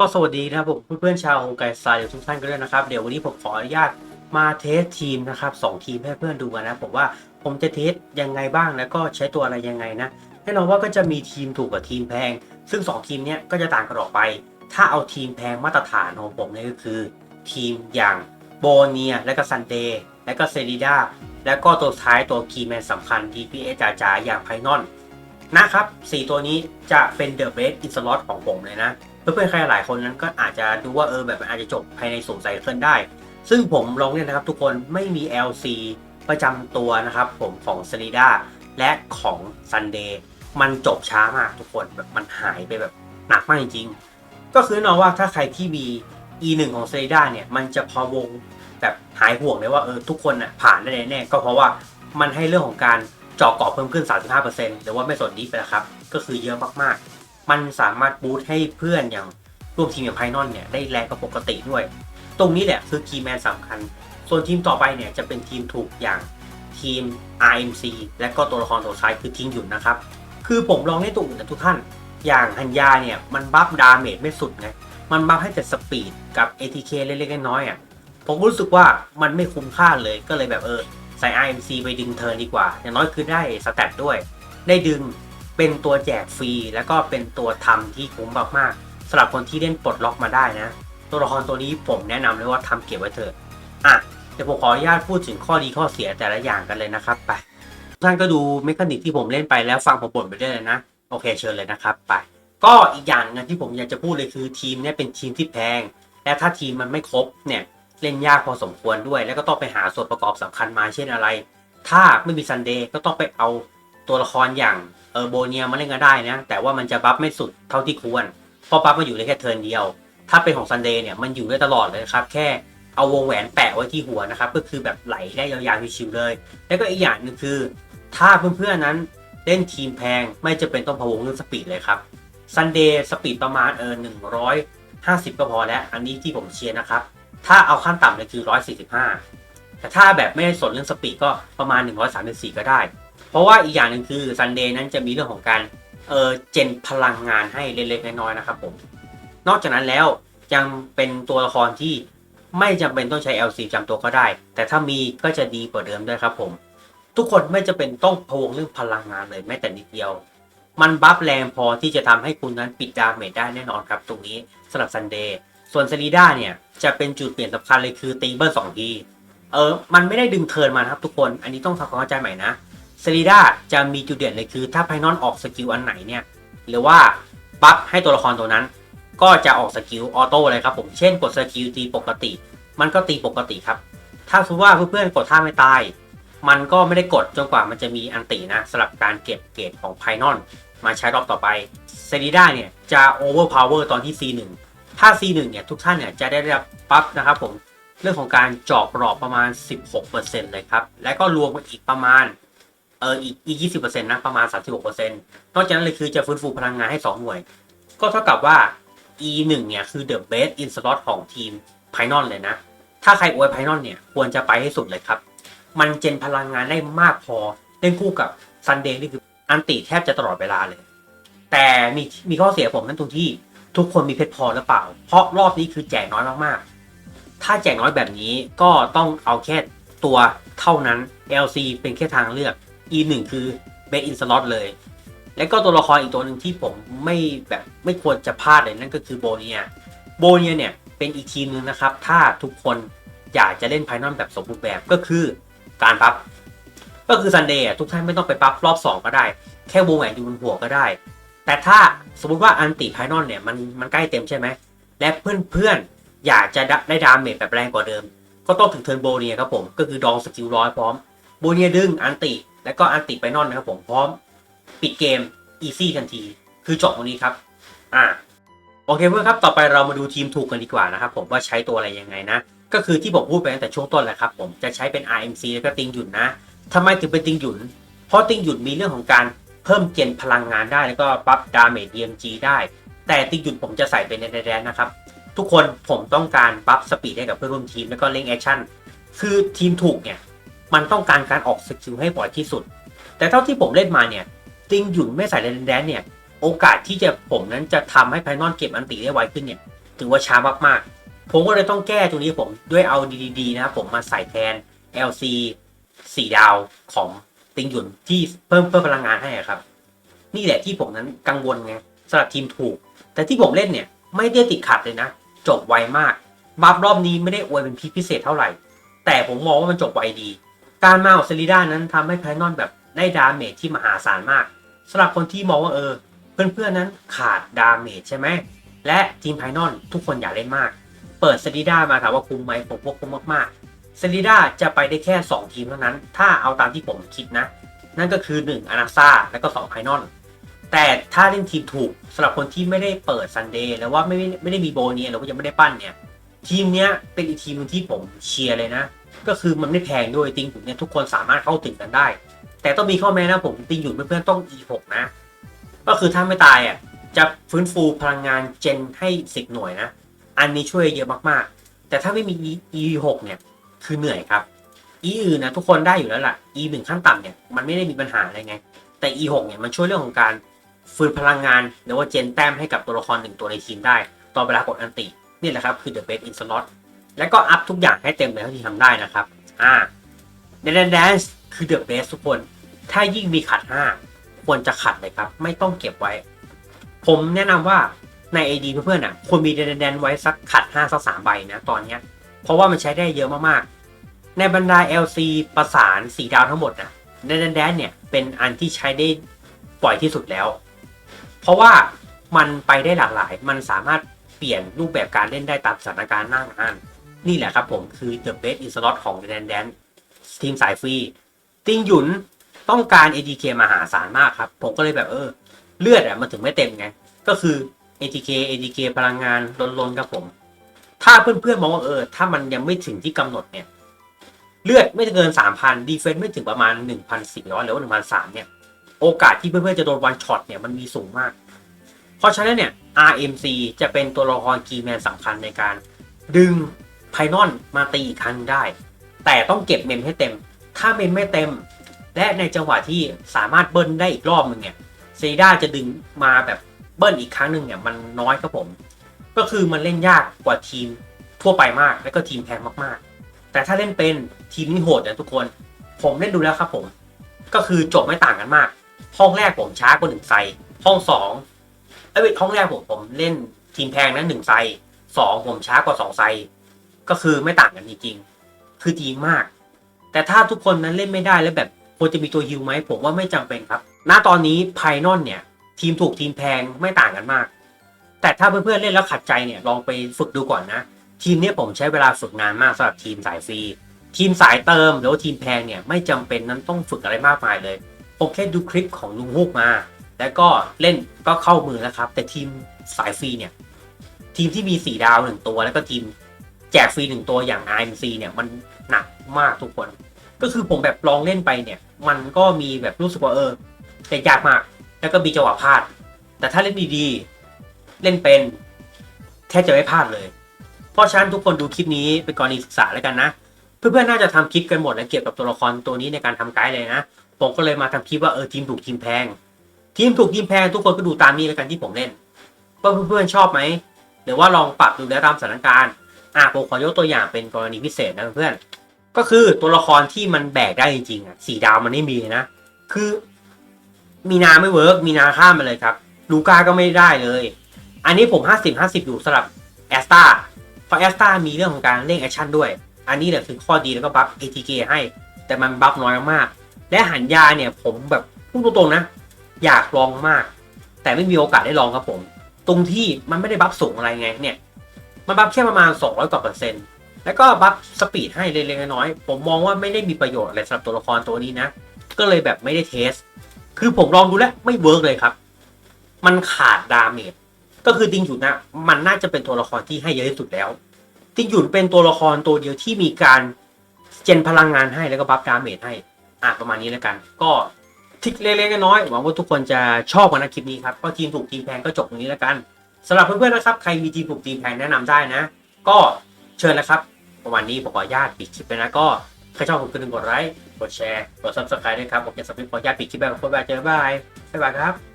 ก็สวัสดีนะครับผมเพื่อนๆชาวโฮไกสไตล์ทุกท่านกันด้วยนะครับ เดี๋ยววันนี้ผมขออนุญาตมาเทสทีมนะครับสองทีมให้เพื่อนดูกันนะผมว่าผมจะเทสยังไงบ้างแล้วก็ใช้ตัวอะไรยังไงนะแน่นอนว่าก็จะมีทีมถูกกับทีมแพง ซึ่ง 2 ทีมเนี้ยก็จะต่างกันออกไป ถ้าเอาทีมแพงมาตรฐานของผมเนี่ยก็คือ ทีมอย่างโบเนียและก็ซันเดย์และก็เซริดาและก็ตัวท้ายตัวคีแมนสำคัญ DPS จ๋าๆอย่างไพนอนนะครับ 4 ตัวนี้จะเป็นเดอะเบสอินสล็อตของผมเลยนะ เพื่อนๆใครหลายคนนั้นก็อาจจะดูว่าเออแบบอาจจะจบภายในสูงไซเคิลได้ ซึ่งผมลองเนี่ยนะครับทุกคนไม่มี LC ประจำตัวนะครับผมของซ e ิดาและของ Sunday มันจบช้ามากทุกคนแบบมันหายไปแบบหนักมากจริงๆ ก็คือแนอนว่าถ้าใครที่มี E1 ของซ e ิดาเนี่ยมันจะพอวงแบบหายห่วงเลยว่าเออทุกคนน่ะผ่านได้แน่ๆก็เพราะว่ามันให้เรื่องของการเจาะเกาะเพิ่มขึ้น 35%หรือว่าไม่สนนี้ไปแล้วครับ ก็คือเยอะมากๆ มันสามารถบูตให้เพื่อนอย่างร่วมทีมอย่างไพนอนเนี่ยได้แรงกว่าปกติด้วย ตรงนี้แหละคือคีย์แมนสำคัญ ส่วนทีมต่อไปเนี่ยจะเป็นทีมถูกอย่างทีม RMC และก็ตัวละครตัวท้ายคือทิ้งหยุนนะครับ คือผมลองเล่นตัวอื่นนะทุกท่าน อย่างฮันยาเนี่ยมันบัฟดาเมจไม่สุดไง มันบัฟให้แต่สปีดกับ ATK เล็กๆน้อยๆอะ ผมรู้สึกว่ามันไม่คุ้มค่าเลยก็เลยแบบเออใส่ RMC ไปดึงเทิร์นดีกว่า อย่างน้อยคือได้สแตทด้วย ได้ดึง เป็นตัวแจกฟรีแล้วก็เป็นตัวทำที่คุ้มมากๆสำหรับคนที่เล่นปลดล็อกมาได้นะ ตัวละครตัวนี้ผมแนะนำเลยว่าทำเก็บไว้เถอะอะเดี๋ยวผมขออนุญาตพูดถึงข้อดีข้อเสียแต่ละอย่างกันเลยนะครับไปท่านก็ดูเมคานิกที่ผมเล่นไปแล้วฟังผมบ่นไปได้เลยนะ โอเคเชิญเลยนะครับไปก็อีกอย่างหนึงที่ผมอยากจะพูดเลยคือทีมเนี่ยเป็นทีมที่แพง และถ้าทีมมันไม่ครบเนี่ยเล่นยากพอสมควรด้วย แล้วก็ต้องไปหาส่วนประกอบสำคัญมาเช่นอะไร ถ้าไม่มีซันเดย์ก็ต้องไปเอา ตัวละครอย่างเออโบเนียมาเล่นก็ได้นะ แต่ว่ามันจะบัฟไม่สุดเท่าที่ควร เพราะบัฟมาอยู่ได้แค่เทิร์นเดียว ถ้าเป็นของซันเดย์เนี่ยมันอยู่ได้ตลอดเลยครับ แค่เอาวงแหวนแปะไว้ที่หัวนะครับ ก็คือแบบไหลได้ยาวๆชิวๆเลย แล้วก็อีกอย่างนึงคือ ถ้าเพื่อนๆนั้นเล่นทีมแพงไม่จะเป็นต้องพะวงเรื่องสปีดเลยครับซันเดย์สปีดประมาณเออหนึ่งร้อยห้าสิบก็พอแล้ว อันนี้ที่ผมเชียร์นะครับ ถ้าเอาขั้นต่ำเลยคือร้อยสี่สิบห้าแต่ถ้าแบบไม่ได้สนเรื่องสปีดก็ประมาณ134ก็ได้ เพราะว่าอีกอย่างหนึ่งคือซันเดย์นั้นจะมีเรื่องของการเออเจนพลังงานให้เล็กๆน้อยๆนะครับผมนอกจากนั้นแล้วยังเป็นตัวละครที่ไม่จำเป็นต้องใช้ LC จำตัวก็ได้ แต่ถ้ามีก็จะดีกว่าเดิมด้วยครับผม ทุกคนไม่จำเป็นต้องพวงเรื่องพลังงานเลยแม้แต่นิดเดียว มันบัฟแรงพอที่จะทำให้คุณนั้นปิดดาเมจได้แน่นอนครับ ตรงนี้สำหรับซันเดย์ส่วนซารีด้าเนี่ยจะเป็นจุดเปลี่ยนสำคัญเลยคือตีเบิลสองทีเออมันไม่ได้ดึงเทิร์นมาครับทุกคน อันนี้ต้องทำความเข้าใจใหม่นะ ซรีดาจะมีจุดเด่นเลยคือ ถ้าไพนอนออกสกิลอันไหนเนี่ย หรือว่าบัฟให้ตัวละครตัวนั้น ก็จะออกสกิลออโต้เลยครับผม เช่นกดสกิลตีปกติ มันก็ตีปกติครับ ถ้าสมมติว่าเพื่อนๆกดท่าไม่ตาย มันก็ไม่ได้กดจนกว่ามันจะมีอันตินะสำหรับการเก็บเกรดของไพนอนมาใช้รอบต่อไปเซริด้าเนี่ยจะโอเวอร์พาวเวอร์ตอนที่ C1 ถ้า C1 เนี่ยทุกท่านเนี่ยจะได้รับปั๊บนะครับผมเรื่องของการเจาะปลอกประมาณ 16%เลยครับ และก็รวมกับอีกประมาณ เอออีกอีก20%นต์นะประมาณ36%นต์นอกจากนั้นเลยคือจะฟื้นฟูพลังงานให้2หน่วย ก็เท่ากับว่า E1 เนี่ยคือ the best in slot ของทีมไพนอนเลยนะ ถ้าใครอวยไพนอนเนี่ยควรจะไปให้สุดเลยครับ มันเจนพลังงานได้มากพอเล่นคู่กับซันเดย์นี่คืออันติแทบจะตลอดเวลาเลย แต่มีมีข้อเสียผมนั่นตรงที่ทุกคนมีเพชรพอหรือเปล่า เพราะรอบนี้คือแจกน้อยมากๆ ถ้าแจกน้อยแบบนี้ก็ต้องเอาแค่ตัวเท่านั้น LC เป็นแค่ทางเลือก E1 คือ Best in slot เลย และก็ตัวละครอีกตัวหนึ่งที่ผมไม่แบบไม่ควรจะพลาดเลยนั่นก็คือโบเนีย โบเนียเนี่ยเป็นอีกทีมหนึงนะครับ ถ้าทุกคนอยากจะเล่นไพนอลแบบสมบูรณ์แบบก็คือการปั๊บก็คือซันเดย์ทุกท่านไม่ต้องไปปั๊บรอบ 2 ก็ได้ แค่วงแหวนอยู่บนหัวก็ได้ แต่ถ้าสมมติว่าอันติไพนอลเนี่ยมันมันใกล้เต็มใช่ไหมและเพื่อนๆอยากจะได้ดาเมจแบบแรงกว่าเดิม ก็ต้องถึงเทิร์นโบเนียครับผม ก็คือดองสกิลร้อยพร้อม โบเนียดึงอันติ แล้วก็อันติไพนอลนะครับผมพร้อมปิดเกมอีซี่ทันที คือจบตรงนี้ครับ อ่าโอเคเพื่อนครับต่อไปเรามาดูทีมถูกกันดีกว่านะครับผมว่าใช้ตัวอะไรยังไงนะ ก็คือที่ผมพูดไปตั้งแต่ช่วงต้นแหละครับผมจะใช้เป็น RMC แล้วก็ติงหยุนนะทำไมถึงเป็นติงหยุน เพราะติงหยุนมีเรื่องของการเพิ่มเจนพลังงานได้แล้วก็ปรับดาเมจ DMG ได้ แต่ติงหยุนผมจะใส่เป็นในแดนนะครับทุกคนผมต้องการบัฟสปีดให้กับเพื่อนร่วมทีมแล้วก็เล่งแอคชั่นคือทีมถูกเนี่ย มันต้องการการออกสกิลให้บ่อยที่สุด แต่เท่าที่ผมเล่นมาเนี่ยติงหยุนไม่ใส่ในแดนเนี่ย โอกาสที่จะผมนั้นจะทำให้ไพนอนเก็บอันติได้ไวขึ้นเนี่ย ถือว่าช้ามากๆ ผมก็เลยต้องแก้ตรงนี้ผมด้วยเอาดีๆนะครับผมมาใส่แทน LC 4ดาวของติงหยุนที่เพิ่มเพิ่มพลังงานให้ครับ นี่แหละที่ผมนั้นกังวลไงสำหรับทีมถูก แต่ที่ผมเล่นเนี่ยไม่ได้ติดขัดเลยนะ จบไวมากบัฟรอบนี้ไม่ได้อวยเป็นพิเศษเท่าไหร่ แต่ผมมองว่ามันจบไวดี การมาของเซริด้านั้นทำให้ไพนอนแบบได้ดาเมจที่มหาศาลมากสำหรับคนที่มองว่าเออ เพื่อนๆนั้นขาดดาเมจใช่ไหมและทีมไพนอนทุกคนอยากเล่นมาก เปิดเซริด้ามาถามว่าคุ้มไหมผมว่าคุ้มมากๆเซริด้าจะไปได้แค่ 2 ทีมเท่านั้น ถ้าเอาตามที่ผมคิดนะ นั่นก็คือ 1อานาซาและก็2ไพนอนแต่ถ้าเล่นทีมถูกสำหรับคนที่ไม่ได้เปิดซันเดย์แล้วว่าไม่ไม่ได้มีโบเนียหรือว่ายังไม่ได้ปั้นเนี่ยทีมเนี้ยเป็นอีกทีมที่ผมเชียร์เลยนะ ก็คือมันไม่แพงด้วยติงอยู่เนี่ยทุกคนสามารถเข้าถึงกันได้ แต่ต้องมีข้อแม้นะผมติงอยู่เพื่อนๆต้อง E6 นะ ก็คือถ้าไม่ตายอะจะฟื้นฟูพลังงานเจนให้10หน่วยนะ อันนี้ช่วยเยอะมากๆ แต่ถ้าไม่มี E6 เนี่ยคือเหนื่อยครับ E อื่นนะทุกคนได้อยู่แล้วล่ะ E หนึ่งขั้นต่ำเนี่ยมันไม่ได้มีปัญหาอะไรไง แต่ E6 เนี่ยมันช่วยเรื่องของการฟื้นพลังงานหรือว่าเจนแต้มให้กับตัวละครหนึ่งตัวในทีมได้ ตอนเวลากดอันตินี่แหละครับคือ the best in slot แล้วก็อัพทุกอย่างให้เต็มเลยเท่าที่ทำได้นะครับ อ่า d ดน Dance คือ the best ทุกคน ถ้ายิ่งมีขัด5ควรจะขัดเลยครับ ไม่ต้องเก็บไว้ ผมแนะนำว่าใน AD เพื่อนๆอะควรมี d ดน Dance ไว้สักขัด5สัก3ใบนะตอนเนี้ย เพราะว่ามันใช้ได้เยอะมากๆ ในบรรดา LC ประสาน4ดาวทั้งหมดนะ d ดน Dance เนี่ยเป็นอันที่ใช้ได้ปล่อยที่สุดแล้ว เพราะว่ามันไปได้หลากหลาย มันสามารถเปลี่ยนรูปแบบการเล่นได้ตามสถานการณ์หน้างาน นี่แหละครับผมคือ The Best in Slot ของ d ดน Dance ทีมสายฟรีติงหยุนต้องการ ATK มหาศาลมากครับ ผมก็เลยแบบเออ เลือดอะมันถึงไม่เต็มไง ก็คือ ATK ATK พลังงานล้นๆครับผม ถ้าเพื่อนๆมองว่าเออ ถ้ามันยังไม่ถึงที่กำหนดเนี่ย เลือดไม่เกิน 3,000 ดีเฟนส์ไม่ถึงประมาณ 1,400 หรือว่า 1,300 เนี่ย โอกาสที่เพื่อนๆจะโดนวันช็อตเนี่ยมันมีสูงมาก เพราะฉะนั้นเนี่ย RMC จะเป็นตัวละครคีแมนสำคัญในการดึง ไพนอนมาตีอีกครั้งได้ แต่ต้องเก็บเมมให้เต็ม ถ้าเมมไม่เต็ม และในจังหวะที่สามารถเบิ้ลได้อีกรอบหนึ่งเนี่ยเซด้าจะดึงมาแบบเบิ้ลอีกครั้งหนึ่งเนี่ยมันน้อยครับผม ก็คือมันเล่นยากกว่าทีมทั่วไปมาก และก็ทีมแพงมากๆ แต่ถ้าเล่นเป็นทีมนี้โหดนะทุกคน ผมเล่นดูแล้วครับผม ก็คือจบไม่ต่างกันมาก ห้องแรกผมช้ากว่าหนึ่งไซห้องสองเอ้ยห้องแรกผมผมเล่นทีมแพงนะหนึ่งไซสองผมช้ากว่าสองไซ ก็คือไม่ต่างกันจริงๆคือดีมาก แต่ถ้าทุกคนนั้นเล่นไม่ได้แล้วแบบควรจะมีตัวฮิวไหมผมว่าไม่จำเป็นครับ ณตอนนี้ไพนอนเนี่ย ทีมถูกทีมแพงไม่ต่างกันมาก แต่ถ้าเพื่อนๆเล่นแล้วขัดใจเนี่ยลองไปฝึกดูก่อนนะ ทีมเนี้ยผมใช้เวลาฝึกนานมากสำหรับทีมสายฟรีทีมสายเติมหรือว่าทีมแพงเนี่ยไม่จำเป็นนั้นต้องฝึกอะไรมากมายเลยผมแค่ดูคลิปของลุงฮูกมา แล้วก็เล่นก็เข้ามือแล้วครับ แต่ทีมสายฟรีเนี่ย ทีมที่มีสีดาวหนึ่งตัว แล้วก็ทีม จกฟรีหนึ่งตัวอย่าง IMC เนี่ยมันหนักมากทุกคน ก็คือผมแบบลองเล่นไปเนี่ย มันก็มีแบบรู้สึกว่าเออแต่ยากมาก แล้วก็มีจังหวะพลาด แต่ถ้าเล่นดีๆ เล่นเป็นแทบจะไม่พลาดเลย เพราะฉะนั้นทุกคนดูคลิปนี้เป็นกรณีศึกษาแล้วกันนะ เพื่อนๆน่าจะทำคลิปกันหมดแล้วเกี่ยวกับตัวละครตัวนี้ในการทำไกด์เลยนะ ผมก็เลยมาทำคลิปว่าเออทีมถูกทีมแพง ทีมถูกทีมแพงทุกคนก็ดูตามนี้แล้วกันที่ผมเล่นว่าเพื่อนๆชอบไหมหรือว่าลองปรับดูแล้วตามสถานการณ์ อะผมขอยกตัวอย่างเป็นกรณีพิเศษนะเพื่อนก็คือตัวละครที่มันแบกได้จริงๆอะสีดาวมันไม่มีนะ คือ มีนาไม่เวิร์กมีนาข้ามมาเลยครับ ลูก้าก็ไม่ได้เลย อันนี้ผม50 50 อยู่สำหรับแอสตาเพราะแอสตามีเรื่องของการเร่งแอคชั่นด้วย อันนี้แหละคือข้อดีแล้วก็บัฟ ATK ให้ แต่มันบัฟน้อยมาก และหันยาเนี่ยผมแบบพูดตรงๆนะ อยากลองมาก แต่ไม่มีโอกาสได้ลองครับผม ตรงที่มันไม่ได้บัฟสูงอะไรไงเนี่ย มันบัฟแค่ประมาณ 200 กว่าเปอร์เซ็นต์ แล้วก็บัฟสปีดให้เล็กๆน้อยๆผมมองว่าไม่ได้มีประโยชน์อะไรสำหรับตัวละครตัวนี้นะ ก็เลยแบบไม่ได้เทส คือผมลองดูแล้วไม่เวิร์กเลยครับ มันขาดดาเมจ ก็คือติงหยุนนะมันน่าจะเป็นตัวละครที่ให้เยอะที่สุดแล้ว ติงหยุนเป็นตัวละครตัวเดียวที่มีการเจนพลังงานให้แล้วก็บัฟดาเมจให้ อะประมาณนี้แล้วกัน ก็ทิกเล็กๆน้อยๆหวังว่าทุกคนจะชอบกันนะคลิปนี้ครับ ก็ทีมถูกทีมแพงก็จบตรงนี้แล้วกัน สำหรับเพื่อนๆนะครับ ใครมีทีมถูกทีมแพงแนะนำได้นะ ก็เชิญนะครับ ประมาณนี้ผมขออนุญาตปิดคลิปไปนะก็ใครชอบผมก็ลืมกดไลค์กดแชร์กดซับสไครต์ด้วยครับผมจะสำหรับขออนุญาตปิดคลิปแบบคนแบบเจอบ๊ายบายบ๊ายบายครับ